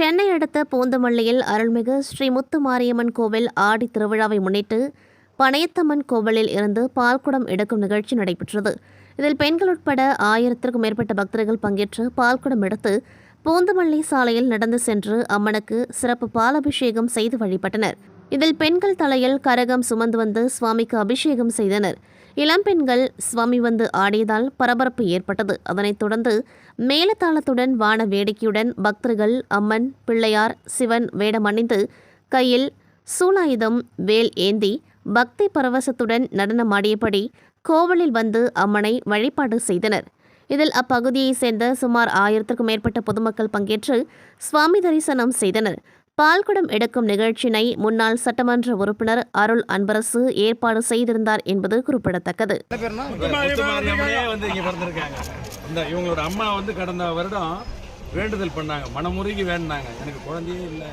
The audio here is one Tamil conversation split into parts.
சென்னை அடுத்த பூந்தமல்லியில் அருள்மிகு ஸ்ரீ முத்துமாரியம்மன் கோவில் ஆடி திருவிழாவை முன்னிட்டு பனையத்தம்மன் கோவிலில் இருந்து பால்குடம் எடுக்கும் நிகழ்ச்சி நடைபெற்றது. இதில் பெண்கள் உட்பட ஆயிரத்திற்கும் மேற்பட்ட பக்தர்கள் பங்கேற்று பால்குடம் எடுத்து பூந்தமல்லி சாலையில் நடந்து சென்று அம்மனுக்கு சிறப்பு பாலபிஷேகம் செய்து வழிபட்டனர். இதில் பெண்கள் தலையில் கரகம் சுமந்து வந்து சுவாமிக்கு அபிஷேகம் செய்தனர். இளம்பெண்கள் சுவாமி வந்து ஆடியதால் பரபரப்பு ஏற்பட்டது. அதனைத் தொடர்ந்து மேலதாளத்துடன் வான வேடிக்கையுடன் பக்தர்கள் அம்மன் பிள்ளையார் சிவன் வேடமணிந்து கையில் சூலாயுதம் வேல் ஏந்தி பக்தி பரவசத்துடன் நடனமாடியபடி கோவிலில் வந்து அம்மனை வழிபாடு செய்தனர். இதில் அப்பகுதியைச் சேர்ந்த சுமார் ஆயிரத்திற்கும் மேற்பட்ட பொதுமக்கள் பங்கேற்று சுவாமி தரிசனம் செய்தனர். பால்குடம் எடுக்கும் நிகழ்ச்சியினை முன்னாள் சட்டமன்ற உறுப்பினர் அருள் அன்பரசு ஏற்பாடு செய்திருந்தார் என்பது குறிப்பிடத்தக்கது. இவங்களோட அம்மா வந்து கடந்த வருடம் வேண்டுதல் பண்ணாங்க. மனமுருகி வேண்டினாங்க. எனக்கு குழந்தையே இல்லை.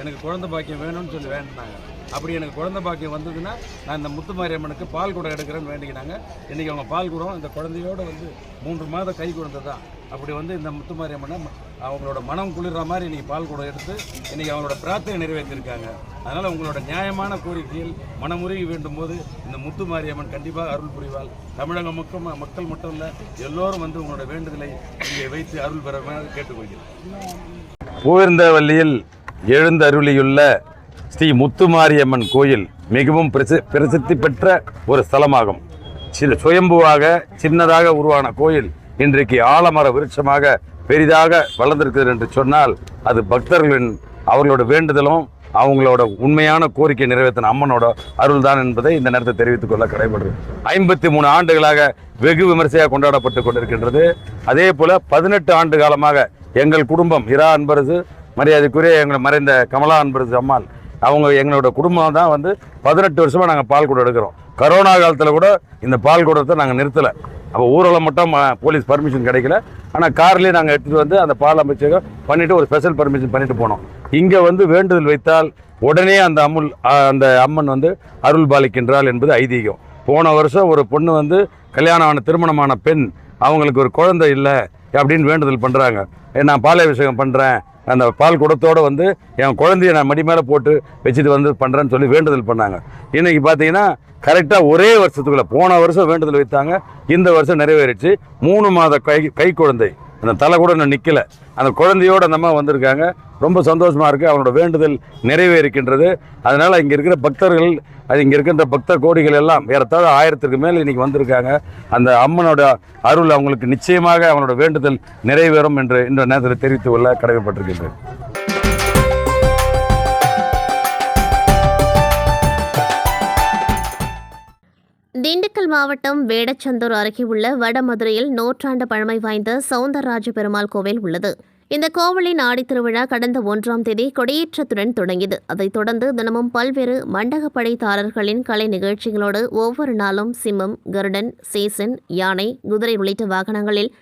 எனக்கு குழந்தை பாக்கியம் வேணும்னு சொல்லி வேண்டினாங்க. அப்படி எனக்கு குழந்த பாக்கியம் வந்ததுன்னா நான் இந்த முத்துமாரியம்மனுக்கு பால் குடம் எடுக்கிறேன்னு வேண்டிக்கினாங்க இன்றைக்கி அவங்க பால் குடம் இந்த குழந்தையோட வந்து மூன்று மாதம் கை குழந்தை தான் அப்படி வந்து இந்த முத்துமாரியம்மனை அவங்களோட மனம் குளிர்ற மாதிரி இன்றைக்கி பால் குடம் எடுத்து இன்றைக்கி அவங்களோட பிரார்த்தனை நிறைவேற்றிருக்காங்க. அதனால் உங்களோட நியாயமான கோரிக்கையில் மனமுருகி வேண்டும் போது இந்த முத்துமாரியம்மன் கண்டிப்பாக அருள் புரிவாள். தமிழக மக்கள் மக்கள் மட்டும் இல்லை எல்லோரும் வந்து உங்களோட வேண்டுதலை இங்கே வைத்து அருள் பெற கேட்டுக்கொள்கிறேன். பூவிருந்தவல்லியில் எழுந்தருளியுள்ள ஸ்ரீ முத்துமாரியம்மன் கோயில் மிகவும் பிரசி பிரசித்தி பெற்ற ஒரு ஸ்தலமாகும். சில சுயம்புவாக சின்னதாக உருவான கோயில் இன்றைக்கு ஆலமர விருட்சமாக பெரிதாக வளர்ந்திருக்கிறது என்று சொன்னால் அது பக்தர்களின் அவர்களோட வேண்டுதலும் அவங்களோட உண்மையான கோரிக்கை நிறைவேற்றின அம்மனோட அருள் தான் என்பதை இந்த நேரத்தை தெரிவித்துக் கொள்ள கடைபடுறது ஐம்பத்தி மூணு ஆண்டுகளாக வெகு விமர்சையாக கொண்டாடப்பட்டு கொண்டிருக்கின்றது. அதே போல பதினெட்டு ஆண்டு காலமாக எங்கள் குடும்பம் இரா அன்பரசு மரியாதைக்குரிய எங்களை மறைந்த கமலா அன்பரசு அம்மாள் அவங்க எங்களோட குடும்பம் தான் வந்து பதினெட்டு வருஷமாக நாங்கள் பால் கூட எடுக்கிறோம். கரோனா காலத்தில் கூட இந்த பால் கூடத்தை நாங்கள் நிறுத்தலை. அப்போ ஊரில் மட்டும் போலீஸ் பர்மிஷன் கிடைக்கல. ஆனால் கார்லேயே நாங்கள் எடுத்துகிட்டு வந்து அந்த பால் அமைச்சகம் பண்ணிவிட்டு ஒரு ஸ்பெஷல் பர்மிஷன் பண்ணிட்டு போனோம். இங்கே வந்து வேண்டுதல் வைத்தால் உடனே அந்த அமுல் அந்த அம்மன் வந்து அருள் பாலிக்கின்றாள் என்பது ஐதீகம். போன வருஷம் ஒரு பொண்ணு வந்து கல்யாணம் ஆன திருமணமான பெண் அவங்களுக்கு ஒரு குழந்தை இல்லை அப்படின்னு வேண்டுதல் பண்ணுறாங்க நான் பாலாபிஷேகம் பண்ணுறேன் அந்த பால் குடத்தோடு வந்து என் குழந்தைய நான் மடி மேலே போட்டு வச்சுட்டு வந்து பண்ணுறேன்னு சொல்லி வேண்டுதல் பண்ணாங்க. இன்றைக்கி பார்த்தீங்கன்னா கரெக்டாக ஒரே வருஷத்துக்குள்ளே போன வருஷம் வேண்டுதல் வைத்தாங்க. இந்த வருஷம் நிறைவேறிச்சு. மூணு மாத கை கை குழந்தை. அந்த தலை கூட இன்னும் நிற்கல அந்த குழந்தையோட அந்த அம்மா வந்திருக்காங்க. ரொம்ப சந்தோஷமாக இருக்குது அவனோட வேண்டுதல் நிறைவேறிக்கின்றது. அதனால் இங்கே இருக்கிற பக்தர்கள் அது இங்கே இருக்கின்ற பக்த கோடிகள் எல்லாம் ஏறத்தாழ ஆயிரத்திற்கு மேல் இன்னைக்கு வந்திருக்காங்க. அந்த அம்மனோட அருள் அவங்களுக்கு நிச்சயமாக அவனோட வேண்டுதல் நிறைவேறும் என்று இந்த நேரத்தில் தெரிவித்து கொள்ள கடமைப்பட்டிருக்கின்றேன். திண்டுக்கல் மாவட்டம் வேடச்சந்தூர் அருகே உள்ள வடமதுரையில் நூற்றாண்டு பழமை வாய்ந்த சவுந்தரராஜ பெருமாள் கோவில் உள்ளது. இந்த கோவிலின் ஆடித்திருவிழா கடந்த ஒன்றாம் தேதி கொடியேற்றத்துடன் தொடங்கியது. அதைத் தொடர்ந்து தினமும் பல்வேறு மண்டகப்படைதாரர்களின் கலை நிகழ்ச்சிகளோடு ஒவ்வொரு நாளும் சிம்மம் கருடன் சேசன் யானை குதிரை உள்ளிட்ட வாகனங்களில்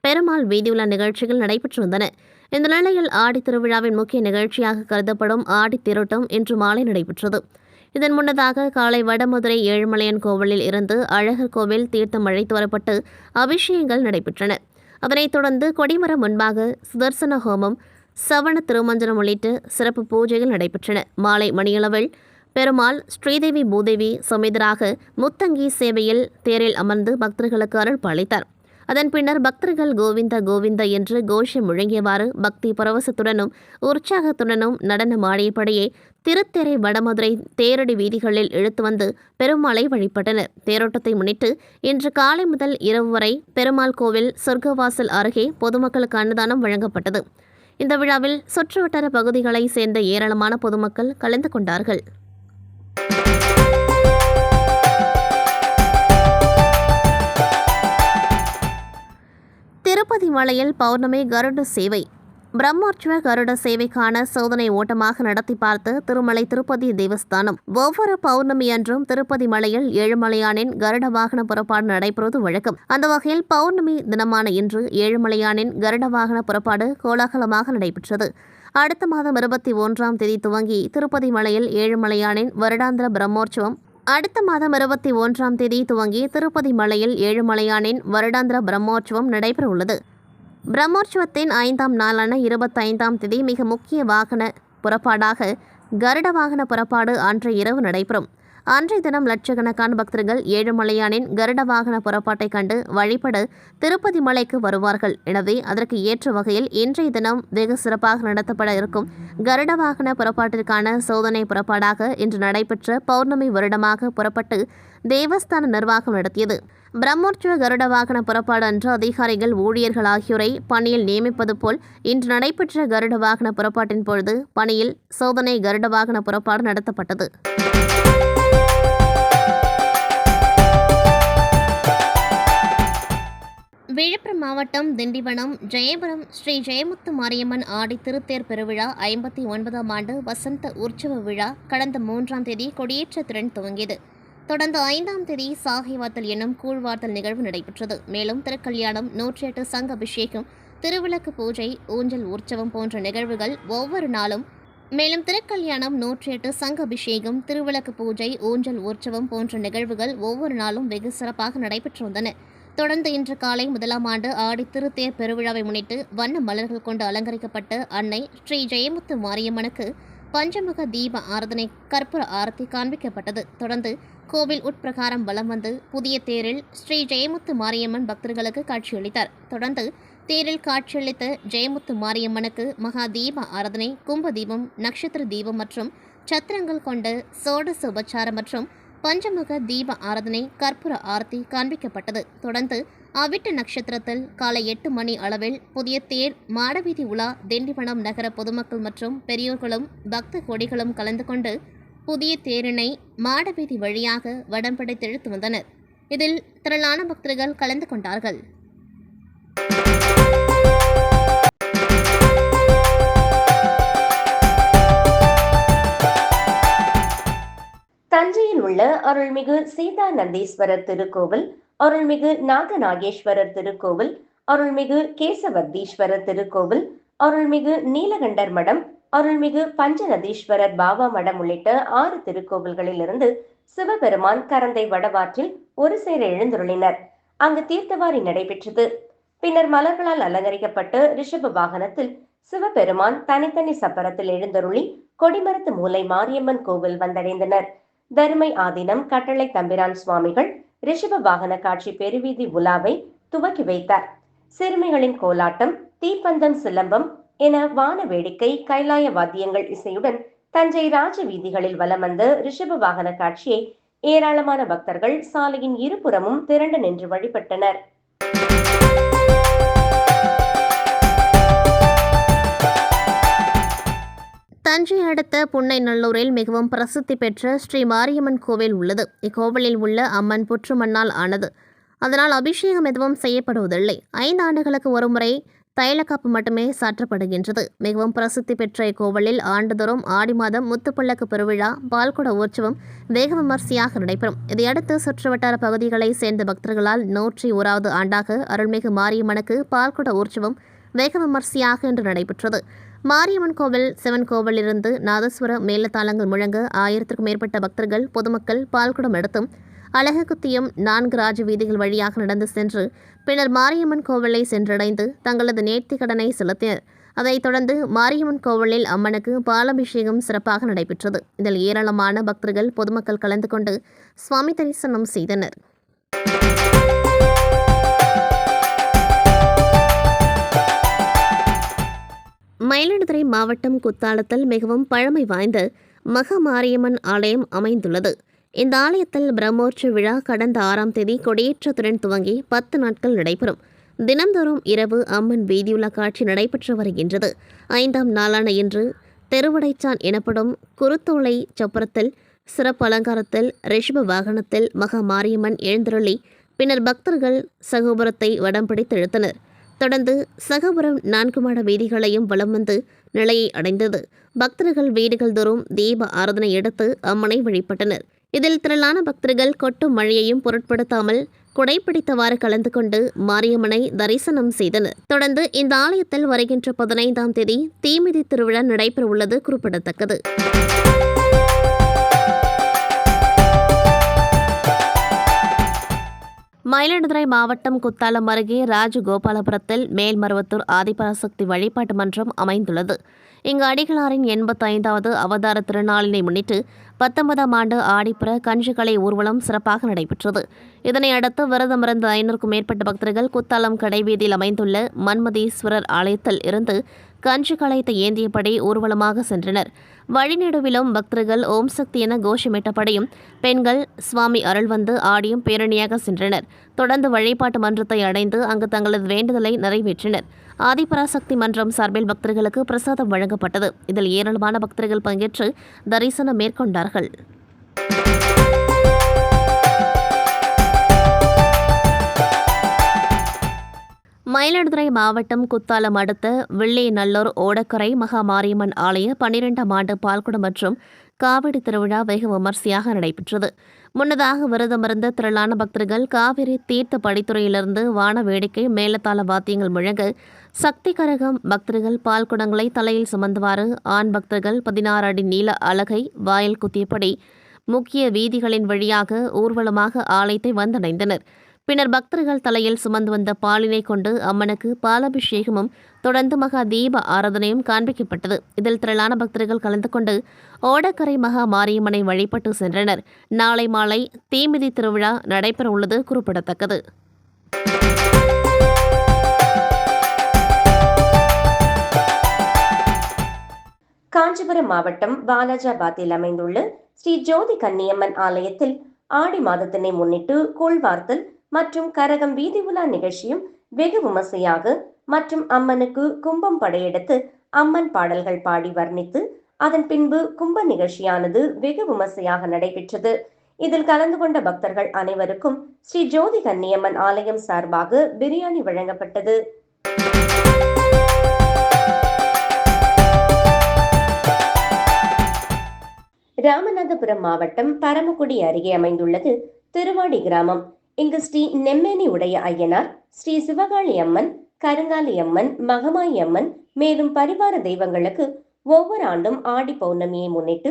பெருமாள் வீதியுள்ள நிகழ்ச்சிகள் நடைபெற்று வந்தன இந்த நிலையில் ஆடித்திருவிழாவின் முக்கிய நிகழ்ச்சியாக கருதப்படும் ஆடித்திருட்டம் இன்று மாலை நடைபெற்றது. இதன் முன்னதாக காலை வடமதுரை ஏழுமலையன் கோவிலில் இருந்து அழகர் கோவில் தீர்த்தம் அழைத்து வரப்பட்டு அபிஷேகங்கள் நடைபெற்றன. அதனைத் தொடர்ந்து கொடிமரம் முன்பாக சுதர்சன ஹோமம் சவண திருமஞ்சனம் உள்ளிட்ட சிறப்பு பூஜைகள் நடைபெற்றன. மாலை மணியளவில் பெருமாள் ஸ்ரீதேவி பூதேவி சமேதராக முத்தங்கி சேவையில் தேரில் அமர்ந்து பக்தர்களுக்கு அருள் பாலித்தார் அதன் பின்னர் பக்தர்கள் கோவிந்த கோவிந்த என்று கோஷம் முழங்கியவாறு பக்தி பரவசத்துடனும் உற்சாகத்துடனும் நடனமாடியபடியே திருத்தேரை வடமதுரை தேரடி வீதிகளில் இழுத்து வந்து பெருமாளை வழிபட்டனர். தேரோட்டத்தை முன்னிட்டு இன்று காலை முதல் இரவு வரை பெருமாள் கோவில் சொர்க்கவாசல் அருகே பொதுமக்களுக்கு அன்னதானம் வழங்கப்பட்டது. இந்த விழாவில் சுற்றுவட்டார பகுதிகளைச் சேர்ந்த ஏராளமான பொதுமக்கள் கலந்து கொண்டார்கள். திருப்பதி மலையில் பௌர்ணமி கருட சேவை. பிரம்மோற்சவ கருட சேவைக்கான சோதனை ஓட்டமாக நடத்தி பார்த்து திருமலை திருப்பதி தேவஸ்தானம். ஒவ்வொரு பௌர்ணமி அன்றும் திருப்பதி மலையில் ஏழுமலையானின் கருட வாகன புறப்பாடு நடைபெறுவது வழக்கம். அந்த வகையில் பௌர்ணமி தினமான இன்று ஏழுமலையானின் கருட வாகன புறப்பாடு கோலாகலமாக நடைபெற்றது. அடுத்த மாதம் இருபத்தி ஒன்றாம் தேதி துவங்கி திருப்பதி மலையில் ஏழுமலையானின் வருடாந்திர பிரம்மோற்சவம் அடுத்த மாதம் இருபத்தி ஒன்றாம் தேதி துவங்கி திருப்பதி மலையில் ஏழுமலையானின் வருடாந்திர பிரம்மோற்சவம் நடைபெறவுள்ளது. பிரம்மோற்சவத்தின் ஐந்தாம் நாளான இருபத்தைந்தாம் தேதி மிக முக்கிய வாகன புறப்பாடாக கருட வாகன புறப்பாடு அன்றைய இரவு நடைபெறும். அன்றைய தினம் லட்சக்கணக்கான பக்தர்கள் ஏழுமலையானின் கருட வாகன புறப்பாட்டை கண்டு வழிபட திருப்பதி மலைக்கு வருவார்கள். எனவே அதற்கு ஏற்ற வகையில் இன்றைய தினம் வெகு சிறப்பாக நடத்தப்பட இருக்கும் கருட வாகன புறப்பாட்டிற்கான சோதனை புறப்பாடாக இன்று நடைபெற்ற பௌர்ணமி வருடமாக புறப்பட்டு தேவஸ்தான நிர்வாகம் நடத்தியது. பிரம்மோற்சவ கருட வாகன புறப்பாடு அன்று அதிகாரிகள் ஊழியர்கள் ஆகியோரை பணியில் நியமிப்பது போல் இன்று நடைபெற்ற கருட வாகன புறப்பாட்டின் பொழுது பணியில் சோதனை கருட வாகன புறப்பாடு நடத்தப்பட்டது. விழுப்புரம் மாவட்டம் திண்டிவனம் ஜெயபுரம் ஸ்ரீ ஜெயமுத்து மாரியம்மன் ஆடி திருத்தேர் பெருவிழா ஐம்பத்தி ஒன்பதாம் ஆண்டு வசந்த உற்சவ விழா கடந்த மூன்றாம் தேதி கொடியேற்றத்துடன் துவங்கியது. தொடர்ந்து ஐந்தாம் தேதி சாகிவாத்தல் எனும் கூழ்வார்த்தல் நிகழ்வு நடைபெற்றது. மேலும் திருக்கல்யாணம் நூற்றி எட்டு சங்க அபிஷேகம் திருவிளக்கு பூஜை ஊஞ்சல் உற்சவம் போன்ற நிகழ்வுகள் ஒவ்வொரு நாளும் மேலும் திருக்கல்யாணம் நூற்றி எட்டு சங்க அபிஷேகம் திருவிளக்கு பூஜை ஊஞ்சல் உற்சவம் போன்ற நிகழ்வுகள் ஒவ்வொரு நாளும் வெகு சிறப்பாக நடைபெற்று வந்தன. தொடர்ந்து இன்று காலை முதலாம் ஆண்டு ஆடி திருத்தேர் பெருவிழாவை முன்னிட்டு வண்ண மலர்கள் கொண்டு அலங்கரிக்கப்பட்ட அன்னை ஸ்ரீ ஜெயமுத்து மாரியம்மனுக்கு பஞ்சமுக தீப ஆராதனை கற்பூர ஆரத்தி காண்பிக்கப்பட்டது. தொடர்ந்து கோவில் உட்பிரகாரம் வலம் வந்து புதிய தேரில் ஸ்ரீ ஜெயமுத்து மாரியம்மன் பக்தர்களுக்கு காட்சியளித்தார். தொடர்ந்து தேரில் காட்சியளித்த ஜெயமுத்து மாரியம்மனுக்கு மகா தீப ஆராதனை கும்ப தீபம் நட்சத்திர தீபம் மற்றும் சத்திரங்கள் கொண்ட சோடச உபச்சாரம் மற்றும் பஞ்சமுக தீப ஆராதனை கற்பூர ஆரத்தி காண்பிக்கப்பட்டது. தொடர்ந்து அவிட்ட நட்சத்திரத்தில் காலை எட்டு மணி அளவில் புதிய தேர் மாடவீதி உலா திண்டிவனம் நகர பொதுமக்கள் மற்றும் பெரியோர்களும் பக்த கொடிகளும் கலந்து கொண்டு புதிய தேரினை மாடவீதி வழியாக வடம் இழுத்து வந்தனர். இதில் திரளான பக்தர்கள் கலந்து கொண்டார்கள். தஞ்சையில் உள்ள அருள்மிகு சீதா நந்தீஸ்வரர் திருக்கோவில் அருள்மிகு நாகநாகேஸ்வரர் திருக்கோவில் அருள்மிகு கேசவத்தீஸ்வரர் திருக்கோவில் அருள்மிகு நீலகண்டர் மடம் அருள்மிகு பஞ்சநதீஸ்வரர் பாபா மடம் உள்ளிட்ட ஆறு திருக்கோவில்களில் இருந்து சிவபெருமான் கரந்தை வடவாற்றில் ஒரு சேர எழுந்துருளினர். அங்கு தீர்த்தவாரி நடைபெற்றது. பின்னர் மலர்களால் அலங்கரிக்கப்பட்டு ரிஷப வாகனத்தில் சிவபெருமான் தனித்தனி சப்பரத்தில் எழுந்தருளி கொடிமரத்து மூலை மாரியம்மன் கோவில் வந்தடைந்தனர். தருமை ஆதீனம் கட்டளை தம்பிரான் சுவாமிகள் ரிஷப வாகன காட்சி பெருவீதி உலாவை துவக்கி வைத்தார். சிறுமிகளின் கோலாட்டம் தீப்பந்தம் சிலம்பம் என வான வேடிக்கை கைலாய வாத்தியங்கள் இசையுடன் தஞ்சை ராஜ வீதிகளில் வலம் வந்த ரிஷப வாகன காட்சியை ஏராளமான பக்தர்கள் சாலையின் இருபுறமும் திரண்டு நின்று வழிபட்டனர். தஞ்சை அடுத்த புன்னைநல்லூரில் மிகவும் பிரசித்தி பெற்ற ஸ்ரீ மாரியம்மன் கோவில் உள்ளது. இக்கோவிலில் உள்ள அம்மன் புற்று மண்ணால் ஆனது. அதனால் அபிஷேகம் எதுவும் செய்யப்படுவதில்லை. ஐந்து ஆண்டுகளுக்கு ஒருமுறை தைலக்காப்பு மட்டுமே சாற்றப்படுகின்றது. மிகவும் பிரசித்தி பெற்ற இக்கோவிலில் ஆண்டுதோறும் ஆடி மாதம் முத்துப்பள்ளக்கு பெருவிழா பால்குட உற்சவம் வெகு விமர்சையாக நடைபெறும். இதையடுத்து சுற்றுவட்டார பகுதிகளைச் சேர்ந்த பக்தர்களால் நூற்றி ஓராவது ஆண்டாக அருள்மிகு மாரியம்மனுக்கு பால்குட உற்சவம் வெகு விமர்சையாக இன்று நடைபெற்றது. மாரியம்மன் கோவில் சிவன் கோவிலிருந்து நாதஸ்வர மேலத்தாளங்கள் முழங்க ஆயிரத்திற்கும் மேற்பட்ட பக்தர்கள் பொதுமக்கள் பால்குடம் எடுத்தும் அழககுத்தியும் நான்கு ராஜ வீதிகள் வழியாக நடந்து சென்று பின்னர் மாரியம்மன் கோவிலை சென்றடைந்து தங்களது நேர்த்திக் கடனை செலுத்தினர். அதைத் தொடர்ந்து மாரியம்மன் கோவிலில் அம்மனுக்கு பாலாபிஷேகம் சிறப்பாக நடைபெற்றது. இதில் ஏராளமான பக்தர்கள் பொதுமக்கள் கலந்து கொண்டு சுவாமி தரிசனம் செய்தனர். மயிலாடுதுறை மாவட்டம் குத்தாலத்தில் மிகவும் பழமை வாய்ந்த மகமாரியம்மன் ஆலயம் அமைந்துள்ளது. இந்த ஆலயத்தில் பிரம்மோற்சவ விழா கடந்த ஆறாம் தேதி கொடியேற்றத்துடன் துவங்கி பத்து நாட்கள் நடைபெறும். தினந்தோறும் இரவு அம்மன் வீதியுலா காட்சி நடைபெற்று வருகின்றது. ஐந்தாம் நாளான இன்று தெருவடைச்சான் எனப்படும் குருத்தோலை சப்பரத்தில் சிறப்பு அலங்காரத்தில் ரிஷப வாகனத்தில் மகா மாரியம்மன் எழுந்தருளி பின்னர் பக்தர்கள் சகோபுரத்தை வடம் பிடித்து இழுத்தனர். தொடர்ந்து சகபுரம் நான்கு மாட வீதிகளையும் வலம் வந்து நிலையை அடைந்தது. பக்தர்கள் வீடுகள் தோறும் தீப ஆராதனை எடுத்து அம்மனை வழிபட்டனர். இதில் திரளான பக்தர்கள் கொட்டும் மழையையும் பொருட்படுத்தாமல் குடைப்பிடித்தவாறு கலந்து கொண்டு மாரியம்மனை தரிசனம் செய்தனர். தொடர்ந்து இந்த ஆலயத்தில் வருகின்ற பதினைந்தாம் தேதி தீமிதி திருவிழா நடைபெறவுள்ளது குறிப்பிடத்தக்கது. மயிலாடுதுறை மாவட்டம் குத்தாலம் அருகே ராஜகோபாலபுரத்தில் மேல்மருவத்தூர் ஆதிபராசக்தி வழிபாட்டு மன்றம் அமைந்துள்ளது. இங்கு அடிகளாரின் எண்பத்தைந்தாவது அவதார திருநாளினை முன்னிட்டு பத்தொன்பதாம் ஆண்டு ஆடிப்புற கஞ்சுகளை ஊர்வலம் சிறப்பாக நடைபெற்றது. இதனை அடுத்து விரதமிருந்த ஐநூறுக்கும் மேற்பட்ட பக்தர்கள் குத்தாலம் கடைவீதியில் அமைந்துள்ள மன்மதீஸ்வரர் ஆலயத்தில் இருந்து கஞ்சி ஏந்தியபடி ஊர்வலமாக சென்றனர். வழிநெடுவிலும் பக்தர்கள் ஓம் சக்தி என கோஷமிட்டபடியும் பெண்கள் சுவாமி அருள் வந்து ஆடியும் பேரணியாக சென்றனர். தொடர்ந்து வழிபாட்டு மன்றத்தை அடைந்து அங்கு தங்களது வேண்டுதலை நிறைவேற்றினர். ஆதிபராசக்தி மன்றம் சார்பில் பக்தர்களுக்கு பிரசாதம் வழங்கப்பட்டது. இதில் ஏராளமான பக்தர்கள் பங்கேற்று தரிசனம் மேற்கொண்டார்கள். மயிலாடுதுறை மாவட்டம் குத்தாலம் அடுத்த வெள்ளியநல்லூர் ஓடக்கரை மகா மாரியம்மன் ஆலய பன்னிரெண்டாம் ஆண்டு பால்குடம் மற்றும் காவடி திருவிழா வெகு விமர்சையாக நடைபெற்றது. முன்னதாக விரதமிருந்த திரளான பக்தர்கள் காவிரி தீர்த்த படித்துறையிலிருந்து வான வேடிக்கை மேலத்தாள வாத்தியங்கள் முழங்க சக்தி கரகம் பக்தர்கள் பால்குடங்களை தலையில் சுமந்தவாறு ஆண் பக்தர்கள் பதினாறு அடி நீள அலகை வாயில் குத்தியபடி முக்கிய வீதிகளின் வழியாக ஊர்வலமாக ஆலயத்தை வந்தடைந்தனர். பின்னர் பக்தர்கள் தலையில் சுமந்து வந்த பாலினை கொண்டு அம்மனுக்கு பாலாபிஷேகமும் தொடர்ந்து மகா தீப ஆராதனையும் காண்பிக்கப்பட்டது. இதில் திரளான பக்தர்கள் கலந்து கொண்டு ஓடக்கரை மகா மாரியம்மனை வழிபட்டு சென்றனர். நாளை மாலை தீமிதி திருவிழா நடைபெற உள்ளது குறிப்பிடத்தக்கது. காஞ்சிபுரம் மாவட்டம் வாலாஜாபாத்தில் அமைந்துள்ள ஸ்ரீ ஜோதி கன்னியம்மன் ஆலயத்தில் ஆடி மாதத்தினை முன்னிட்டு கூழ்வார்த்தல் மற்றும் கரகம் வீதி உலா நிகழ்ச்சியும் வெகு விமர்சையாக மற்றும் அம்மனுக்கு கும்பம் படையெடுத்து அம்மன் பாடல்கள் பாடி வர்ணித்து அதன் பின்பு கும்ப நிகழ்ச்சியானது வெகு விமர்சையாக நடைபெற்றது. இதில் கலந்து கொண்ட பக்தர்கள் அனைவருக்கும் ஸ்ரீ ஜோதி கன்னியம்மன் ஆலயம் சார்பாக பிரியாணி வழங்கப்பட்டது. ராமநாதபுரம் மாவட்டம் பரமக்குடி அருகே அமைந்துள்ளது திருவாடி கிராமம். இங்கு ஸ்ரீ நெம்மேனி உடைய ஐயனார் ஸ்ரீ சிவகாளி அம்மன் கருங்காலி அம்மன் மகமாயி அம்மன் மேலும் பரிவார தெய்வங்களுக்கு ஒவ்வொரு ஆண்டும் ஆடி பௌர்ணமியை முன்னிட்டு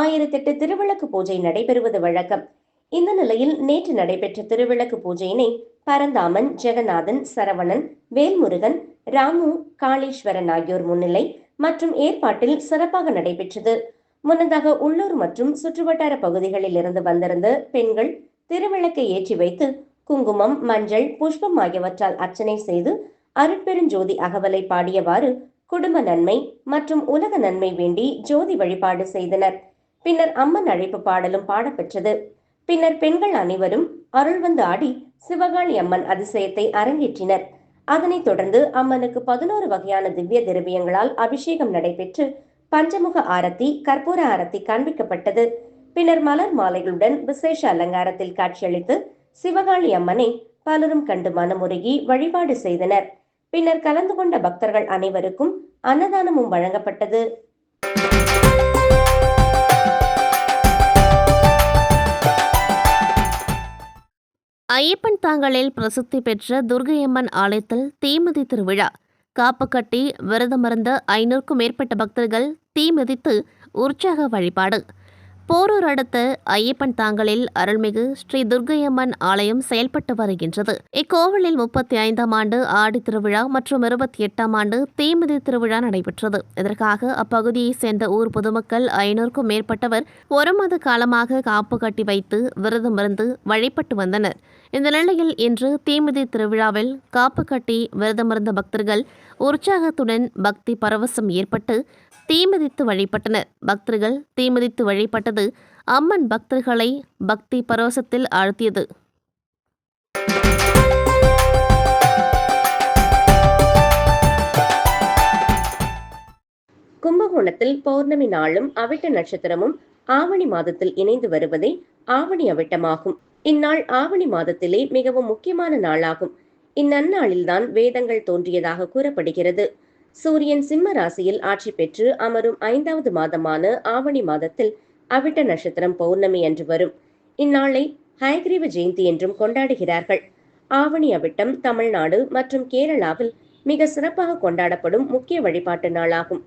ஆயிரத்தெட்டு திருவிளக்கு பூஜை நடைபெறுவது வழக்கம். இந்த நிலையில் நேற்று நடைபெற்ற திருவிளக்கு பூஜையினை பரந்தாமன் ஜெகநாதன் சரவணன் வேல்முருகன் ராமு காளீஸ்வரன் ஆகியோர் முன்னிலை மற்றும் ஏற்பாட்டில் சிறப்பாக நடைபெற்றது. முன்னதாக உள்ளூர் மற்றும் சுற்றுவட்டார பகுதிகளில் இருந்து வந்திருந்த பெண்கள் திருவிளக்கை ஏற்றி வைத்து குங்குமம் மஞ்சள் புஷ்பம் ஆகியவற்றால் அர்ச்சனை செய்து அருட்பெருஞ்சோதி அகவலை பாடியவாறு குடும்ப நன்மை மற்றும் உலக நன்மை வேண்டி ஜோதி வழிபாடு செய்தனர். பின்னர் அம்மன் அழைப்பு பாடலும் பாடப்பெற்றது. பின்னர் பெண்கள் அனைவரும் அருள் வந்து ஆடி சிவகாளி அம்மன் அதிசயத்தை அரங்கேற்றினர். அதனைத் தொடர்ந்து அம்மனுக்கு பதினோரு வகையான திவ்ய திரவியங்களால் அபிஷேகம் நடைபெற்று பஞ்சமுக ஆரத்தி கற்பூர ஆரத்தி காண்பிக்கப்பட்டது. பின்னர் மலர் மாலைகளுடன் விசேஷ அலங்காரத்தில் காட்சியளித்து சிவகாளி அம்மனை பலரும் கண்டு மனமுருகி வழிபாடு செய்தனர். பின்னர் கலந்து கொண்ட பக்தர்கள் அனைவருக்கும் அன்னதானமும் வழங்கப்பட்டது. ஐயப்பன் தாங்கலில் பிரசித்தி பெற்ற துர்கையம்மன் ஆலயத்தில் தீமிதி திருவிழா. காப்பு கட்டி விரதமிருந்த ஐநூறுக்கும் மேற்பட்ட பக்தர்கள் தீமிதித்து உற்சாக வழிபாடு. போரூர் அடுத்த ஐயப்பன் தாங்கலில் அருள்மிகு ஸ்ரீ துர்க்கையம்மன் ஆலயம் செயல்பட்டு வருகின்றது. இக்கோவிலில் முப்பத்தி ஐந்தாம் ஆண்டு ஆடி திருவிழா மற்றும் இருபத்தி எட்டாம் ஆண்டு தீமிதி திருவிழா நடைபெற்றது. இதற்காக அப்பகுதியைச் சேர்ந்த ஊர் பொதுமக்கள் ஐநூறுக்கும் மேற்பட்டவர் ஒரு மாத காலமாக காப்பு கட்டி வைத்து விரதமிருந்து வழிபட்டு வந்தனர். இந்த நிலையில் இன்று தீமிதி திருவிழாவில் காப்பு கட்டி விரதமிருந்த பக்தர்கள் உற்சாகத்துடன் பக்தி பரவசம் ஏற்பட்டு தீமிதித்து வழிபட்டனர். பக்தர்கள் தீமிதித்து வழிபட்டது அம்மன் பக்தர்களை பக்தி பரவசத்தில் ஆழ்த்தியது. கும்பகோணத்தில் பௌர்ணமி நாளும் அவிட்ட நட்சத்திரமும் ஆவணி மாதத்தில் இணைந்து வருவதே ஆவணி அவிட்டமாகும். இந்நாள் ஆவணி மாதத்திலே மிகவும் முக்கியமான நாளாகும். இந்நன்னாளில்தான் வேதங்கள் தோன்றியதாக கூறப்படுகிறது. சூரியன் சிம்ம ராசியில் ஆட்சி பெற்று அமரும் ஐந்தாவது மாதமான ஆவணி மாதத்தில் அவிட்ட நட்சத்திரம் பௌர்ணமி என்று வரும். இந்நாளை ஹயக்ரீவ ஜெயந்தி என்றும் கொண்டாடுகிறார்கள். ஆவணி அவிட்டம் தமிழ்நாடு மற்றும் கேரளாவில் மிக சிறப்பாக கொண்டாடப்படும் முக்கிய வழிபாட்டு நாளாகும்.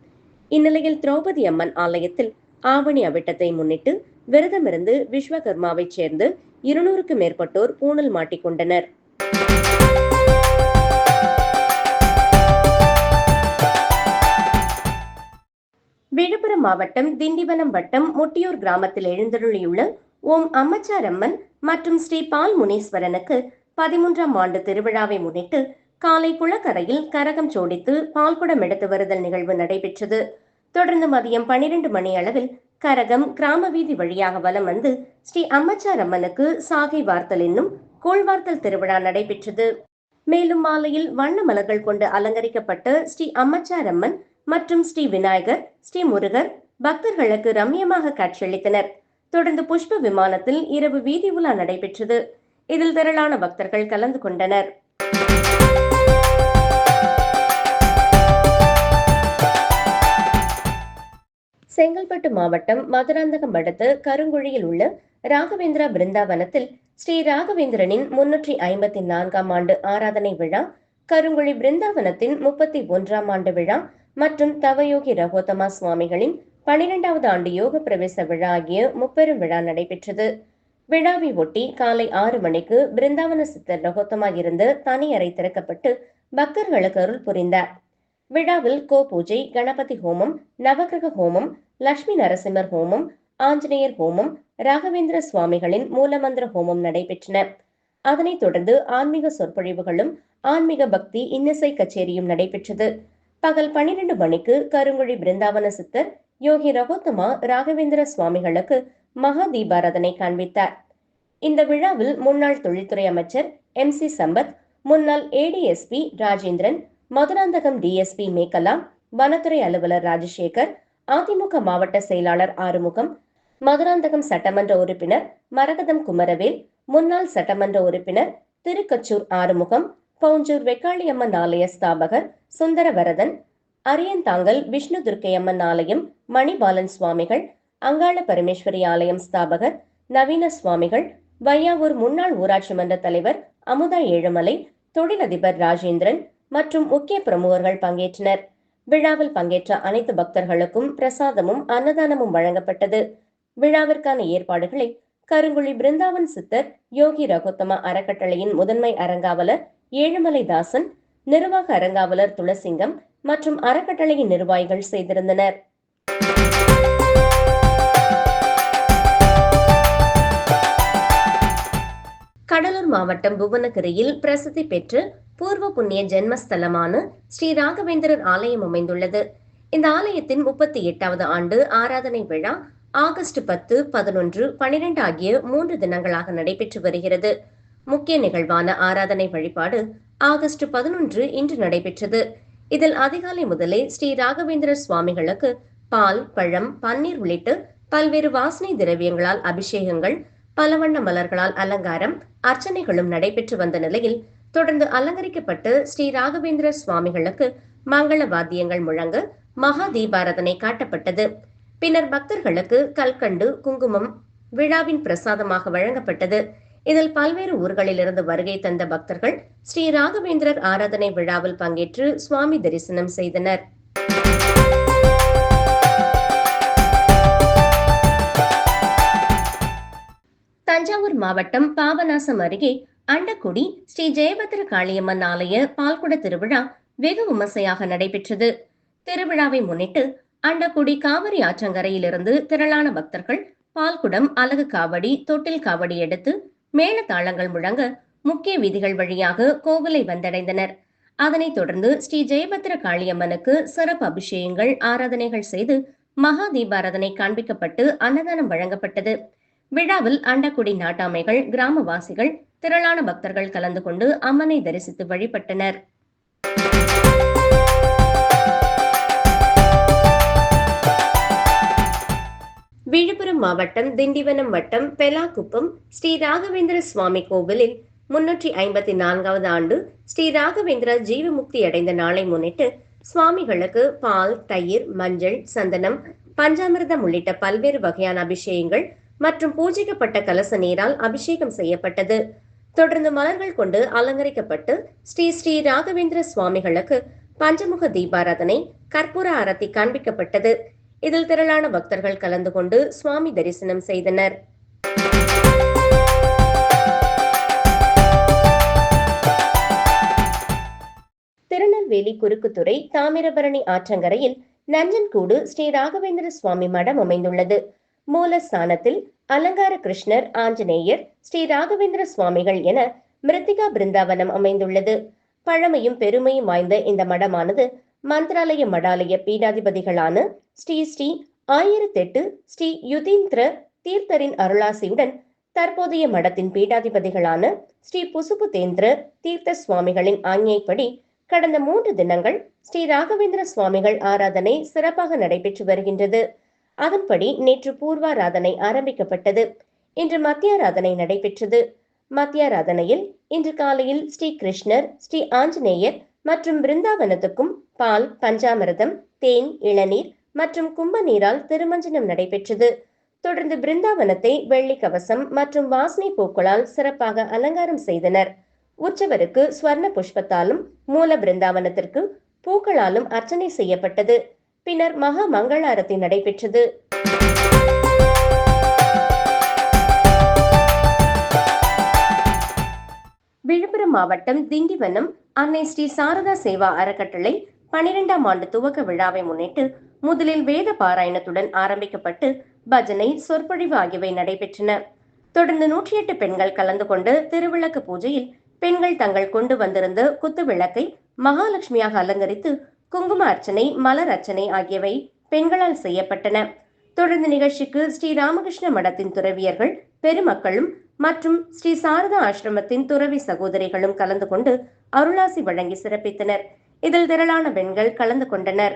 இந்நிலையில் திரௌபதி அம்மன் ஆலயத்தில் ஆவணி அவிட்டத்தை முன்னிட்டு விரதமிருந்து விஸ்வகர்மாவைச் சேர்ந்து இருநூறுக்கும் மேற்பட்டோர் பூணல் மாட்டிக்கொண்டனர். விழுப்புரம் மாவட்டம் திண்டிவனம் வட்டம் முட்டியூர் கிராமத்தில் எழுந்தருளியுள்ள ஓம் அம்மச்சாரம்மன் மற்றும் ஸ்ரீ பால் முனீஸ்வரனுக்கு பதிமூன்றாம் ஆண்டு திருவிழாவை முன்னிட்டு காலை குளக்கரையில் கரகம் ஜோடித்து பால்குடம் எடுத்து வருதல் நிகழ்வு நடைபெற்றது. தொடர்ந்து மதியம் பனிரெண்டு மணி அளவில் கரகம் கிராம வீதி வழியாக வலம் வந்து ஸ்ரீ அம்மச்சார் அம்மனுக்கு சாகை வார்த்தல் என்னும் கோள்வார்த்தல் திருவிழா நடைபெற்றது. மேலும் மாலையில் வண்ண மலர்கள் கொண்டு அலங்கரிக்கப்பட்ட ஸ்ரீ அம்மச்சார் அம்மன் மற்றும் ஸ்ரீ விநாயகர் ஸ்ரீ முருகர் பக்தர்களுக்கு ரம்யமாக காட்சியளித்தனர். தொடர்ந்து புஷ்ப விமானத்தில் இரவு வீதி உலா நடைபெற்றது. இதில் திரளான பக்தர்கள் கலந்து கொண்டனர். செங்கல்பட்டு மாவட்டம் மதுராந்தகம் அடுத்து கருங்குழியில் உள்ள ராகவேந்திரா பிருந்தாவனத்தில் ஸ்ரீ ராகவேந்திரனின் முன்னூற்றி ஐம்பத்தி நான்காம் ஆண்டு ஆராதனை விழா கருங்குழி பிருந்தாவனத்தின் முப்பத்தி ஒன்றாம் ஆண்டு விழா மற்றும் தவயோகி ரகோத்தமா சுவாமிகளின் பனிரெண்டாவது ஆண்டு யோக பிரவேச விழா ஆகிய முப்பெரும் விழா நடைபெற்றது. விழாவை ஒட்டி காலை ஆறு மணிக்கு பிருந்தாவன சித்தர் ரகோத்தமா இருந்து தனி அறை திறக்கப்பட்டு பக்தர்களுக்கு அருள் புரிந்தார். விழாவில் கோ பூஜை கணபதி ஹோமம் நவகிரக ஹோமம் லட்சுமி நரசிம்மர் ஹோமம் ஆஞ்சநேயர் ஹோமம் ராகவேந்திர சுவாமிகளின் மூலமந்திர ஹோமம் நடைபெற்றன. அதனைத் தொடர்ந்து ஆன்மீக சொற்பொழிவுகளும் ஆன்மீக பக்தி இன்னிசை கச்சேரியும் நடைபெற்றது. பகல் பன்னிரண்டு மணிக்கு கருங்குழி பிருந்தாவன சித்தர் யோகி ரகோத்தமா ராகவேந்திர சுவாமிகளுக்கு மகா தீபாராதனை காண்பித்தார். இந்த விழாவில் முன்னாள் தொழில்துறை அமைச்சர் எம் சி சம்பத் முன்னாள் ஏடிஎஸ்பி ராஜேந்திரன் மதுராந்தகம் டிஎஸ்பி மேகலாம் வனத்துறை அலுவலர் ராஜசேகர் அதிமுக மாவட்ட செயலாளர் ஆறுமுகம் மதுராந்தகம் சட்டமன்ற உறுப்பினர் மரகதம் குமரவேல் முன்னாள் சட்டமன்ற உறுப்பினர் திருக்கச்சூர் ஆறுமுகம் பவுஞ்சூர் வெக்காளியம்மன் ஆலய ஸ்தாபகர் சுந்தரவரதன் அரியந்தாங்கல் விஷ்ணு துர்க்கையம்மன் ஆலயம் மணிபாலன் சுவாமிகள் அங்காள பரமேஸ்வரி ஆலயம் ஸ்தாபகர் நவீன சுவாமிகள் வையாவூர் முன்னாள் ஊராட்சி மன்ற தலைவர் அமுதா ஏழுமலை தொழிலதிபர் ராஜேந்திரன் மற்றும் முக்கிய பிரமுகர்கள் பங்கேற்றனர். விழாவில் பங்கேற்ற அனைத்து பக்தர்களுக்கும் பிரசாதமும் அன்னதானமும் வழங்கப்பட்டது. விழாவிற்கான ஏற்பாடுகளை கருங்குழி பிருந்தாவன் சித்தர் யோகி ரகுத்தமா அறக்கட்டளையின் முதன்மை அரங்காவலர் ஏழுமலை தாசன் நிர்வாக அரங்காவலர் துளசிங்கம் மற்றும் அறக்கட்டளையின் நிர்வாகிகள் செய்திருந்தனர். கடலூர் மாவட்டம் புவனகிரியில் பிரசித்தி பெற்று பூர்வ புண்ணிய ஜென்மஸ்தலமான ஸ்ரீ ராகவேந்திரர் ஆலயம் அமைந்துள்ளது. இந்த ஆலயத்தின் முப்பத்தி எட்டாவது ஆண்டு ஆராதனை விழா ஆகஸ்ட் பத்து பதினொன்று பனிரெண்டு ஆகிய மூன்று தினங்களாக நடைபெற்று வருகிறது. முக்கிய நிகழ்வான ஆராதனை வழிபாடு ஆகஸ்ட் பதினொன்று இன்று நடைபெற்றது. இதில் அதிகாலை முதலே ஸ்ரீ ராகவேந்திர சுவாமிகளுக்கு பால் பழம் பன்னீர் உள்ளிட்டு பல்வேறு வாசனை திரவியங்களால் அபிஷேகங்கள் பலவண்ண மலர்களால் அலங்காரம் அர்ச்சனைகளும் நடைபெற்று வந்த நிலையில் தொடர்ந்து அலங்கரிக்கப்பட்டு ஸ்ரீ ராகவேந்திர சுவாமிகளுக்கு மங்கள வாத்தியங்கள் முழங்க மகா தீபாரதனை காட்டப்பட்டது. பின்னர் பக்தர்களுக்கு கல்கண்டு குங்குமம் விழாவின் பிரசாதமாக வழங்கப்பட்டது. இதில் பல்வேறு ஊர்களிலிருந்து வருகை தந்த பக்தர்கள் ஸ்ரீ ராகவேந்திரர் ஆராதனை விழாவில் பங்கேற்று சுவாமி தரிசனம் செய்தனர். தஞ்சாவூர் மாவட்டம் பாபநாசம் அருகே அண்டக்குடி ஸ்ரீ ஜெயபத்ர காளியம்மன் ஆலய பால்குட திருவிழா வெகு விமர்சையாக நடைபெற்றது. திருவிழாவை முன்னிட்டு அண்டக்குடி காவிரி ஆற்றங்கரையிலிருந்து திரளான பக்தர்கள் பால்குடம் அலகு காவடி தொட்டில் காவடி எடுத்து மேலதாளங்கள் முழங்க முக்கிய வீதிகள் வழியாக கோவிலை வந்தடைந்தனர். அதனைத் தொடர்ந்து ஸ்ரீ ஜெயபத்ர காளியம்மனுக்கு சிறப்பு அபிஷேகங்கள் ஆராதனைகள் செய்து மகா தீபாராதனை காண்பிக்கப்பட்டு அன்னதானம் வழங்கப்பட்டது. விழாவில் அண்டக்குடி நாட்டாமைகள் கிராமவாசிகள் திரளான பக்தர்கள் கலந்து கொண்டு அம்மனை தரிசித்து வழிபட்டனர். விழுப்புரம் மாவட்டம் திண்டிவனம் வட்டம் பெலாக்குப்பம் ஸ்ரீ ராகவேந்திர சுவாமி கோவிலில் முன்னூற்றி ஐம்பத்தி நான்காவது ஆண்டு ஸ்ரீ ராகவேந்திர ஜீவமுக்தி அடைந்த நாளை முன்னிட்டு சுவாமிகளுக்கு பால் தயிர் மஞ்சள் சந்தனம் பஞ்சாமிர்தம் உள்ளிட்ட பல்வேறு வகையான அபிஷேகங்கள் மற்றும் பூஜிக்கப்பட்ட கலச நீரால் அபிஷேகம் செய்யப்பட்டது. தொடர்ந்து மலர்கள் கொண்டு அலங்கரிக்கப்பட்டு ஸ்ரீ ஸ்ரீ ராகவேந்திர சுவாமிகளுக்கு பஞ்சமுக தீபாராதனை கற்பூர அரத்தி காண்பிக்கப்பட்டது. இதில் திரளான பக்தர்கள் கலந்து கொண்டு சுவாமி தரிசனம் செய்தனர். திருநெல்வேலி குறுக்குத்துறை தாமிரபரணி ஆற்றங்கரையில் நஞ்சன்கூடு ஸ்ரீ ராகவேந்திர சுவாமி மடம் அமைந்துள்ளது. மூலஸ்தானத்தில் அலங்கார கிருஷ்ணர் ஆஞ்சநேயர் ஸ்ரீ ராகவேந்திர சுவாமிகள் என மிருத்திகா பிருந்தாவனம் அமைந்துள்ளது. பழமையும் பெருமையும் வாய்ந்த இந்த மடமானது மந்திராலய மடாலய பீடாதிபதிகளான ஸ்ரீ ஸ்ரீ ஆயிரத்தெட்டு ஸ்ரீ யுதீந்திர தீர்த்தரின் அருளாசியுடன் தற்போதைய மடத்தின் பீடாதிபதிகளான ஸ்ரீ புசுபுதேந்திர தீர்த்த சுவாமிகளின் ஆஞ்ஞைப்படி கடந்த மூன்று தினங்கள் ஸ்ரீ ராகவேந்திர சுவாமிகள் ஆராதனை சிறப்பாக நடைபெற்று வருகின்றது. அதன்படி நேற்று பூர்வாராதனை ஆரம்பிக்கப்பட்டது. இன்று மத்தியாராதனை நடைபெற்றது. மத்தியாராதனையில் இன்று காலையில் ஸ்ரீ கிருஷ்ணர் ஸ்ரீ ஆஞ்சநேயர் மற்றும் பிருந்தாவனத்துக்கும் பால் பஞ்சாமிரதம் தேன் இளநீர் மற்றும் கும்ப நீரால் திருமஞ்சனம் நடைபெற்றது. தொடர்ந்து பிருந்தாவனத்தை வெள்ளி கவசம் மற்றும் வாசனை பூக்களால் சிறப்பாக அலங்காரம் செய்தனர். உற்சவருக்கு ஸ்வர்ண புஷ்பத்தாலும் மூல பிருந்தாவனத்திற்கு பூக்களாலும் அர்ச்சனை செய்யப்பட்டது. பின்னர் மகா மங்களாரத்தி நடைபெற்றது. விழுப்புரம் மாவட்டம் திண்டிவனம் அன்னை ஸ்ரீ சாரதா சேவா அறக்கட்டளை பனிரெண்டாம் ஆண்டு துவக்க விழாவை முன்னிட்டு முதலில் வேத பாராயணத்துடன் ஆரம்பிக்கப்பட்டு பஜனை சொற்பொழிவு ஆகியவை நடைபெற்றன. தொடர்ந்து நூற்றி எட்டு பெண்கள் கலந்து கொண்டு திருவிளக்கு பூஜையில் பெண்கள் தங்கள் கொண்டு வந்திருந்த குத்து விளக்கை மகாலட்சுமியாக அலங்கரித்து குங்கும அர்ச்சனை மலர் அர்ச்சனை ஆகியவை பெண்களால் செய்யப்பட்டன. தொடர்ந்து நிகழ்ச்சிக்கு ஸ்ரீ ராமகிருஷ்ண மடத்தின் துறவியர்கள் பெருமக்களும் மற்றும் ஸ்ரீ சாரதா ஆசிரமத்தின் துறவி சகோதரிகளும் கலந்து கொண்டு அருளாசி வழங்கி சிறப்பித்தனர். இதில் திரளான பெண்கள் கலந்து கொண்டனர்.